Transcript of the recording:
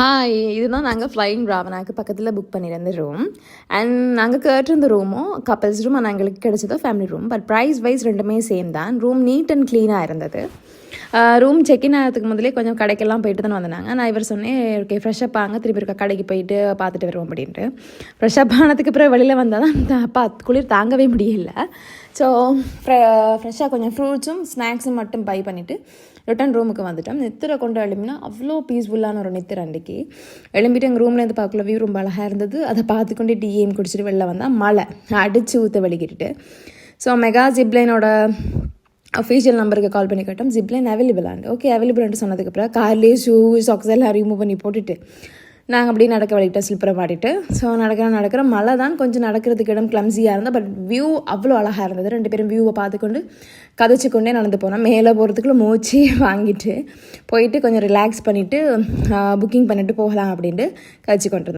Hi இதுதான் நாங்கள் flying ராவனாக்கு பக்கத்தில் புக் பண்ணியிருந்த ரூம் அண்ட் நாங்கள் கேட்டிருந்த ரூமும் கப்பல்ஸ் ரூம் ஆனால் எங்களுக்கு கிடைச்சதோ family room but price wise ரெண்டுமே சேம் தான். ரூம் நீட் அண்ட் க்ளீனாக இருந்தது. ரூம் செக்இன் ஆகிறதுக்கு முதலே கொஞ்சம் கடைக்கெல்லாம் போயிட்டு தான் வந்தாங்க. நான் இவர் சொன்னேன் ஓகே ஃப்ரெஷ்ஷப் ஆங்க திருப்பி இருக்க கடைக்கு போயிட்டு பார்த்துட்டு வருவோம் அப்படின்ட்டு. ஃப்ரெஷ்ஷப் ஆனதுக்கு அப்புறம் வெளியில் வந்தால் தான் பா குளிர் தாங்கவே முடியல. ஸோ ஃப்ரெஷ்ஷாக கொஞ்சம் ஃப்ரூட்ஸும் ஸ்நாக்ஸும் மட்டும் பை பண்ணிவிட்டு ரிட்டன் ரூமுக்கு வந்துட்டோம். நித்திரை கொண்டு எழுப்பினா அவ்வளோ பீஸ்ஃபுல்லான ஒரு நித்திரை அன்றைக்கி எழும்பிட்டு எங்கள் ரூம்லேருந்து பார்க்கல வியூ ரொம்ப அழகாக இருந்தது. அதை பார்த்துக்கொண்டு டிஎம் குடிச்சிட்டு வெளில வந்தால் மழை. அடித்து ஊற்ற வெளிக்கிட்டு ஸோ மெகா ஜிப்லைனோட அஃபீஷியல் நம்பருக்கு கால் பண்ணி கேட்டோம். ஜிப்லைன் அவைலபிள் ஆண்டு ஓகே அவைலபிள்னு சொன்னதுக்கப்புறம் கார்லேயே ஷூ சாக்ஸ் எல்லாம் ரிமூவ் பண்ணி போட்டுட்டு நாங்கள் அப்படியே நடக்க வழிகிட்டோம் ஸ்லிப்பரை மாட்டிட்டு ஸோ நடக்கிற நடக்கிற மழை தான் கொஞ்சம் நடக்கிறதுக்கு இடம் கிளம்ஸியாக இருந்தால் பட் வியூ அவ்வளோ அழகாக இருந்தது. ரெண்டு பேரும் வியூவை பார்த்துக்கொண்டு கதைச்சு கொண்டே நடந்து போனோம். மேலே போகிறதுக்குள்ள மூச்சு வாங்கிட்டு போயிட்டு கொஞ்சம் ரிலாக்ஸ் பண்ணிவிட்டு புக்கிங் பண்ணிவிட்டு போகலாம் அப்படின்ட்டு கதைச்சு கொண்டு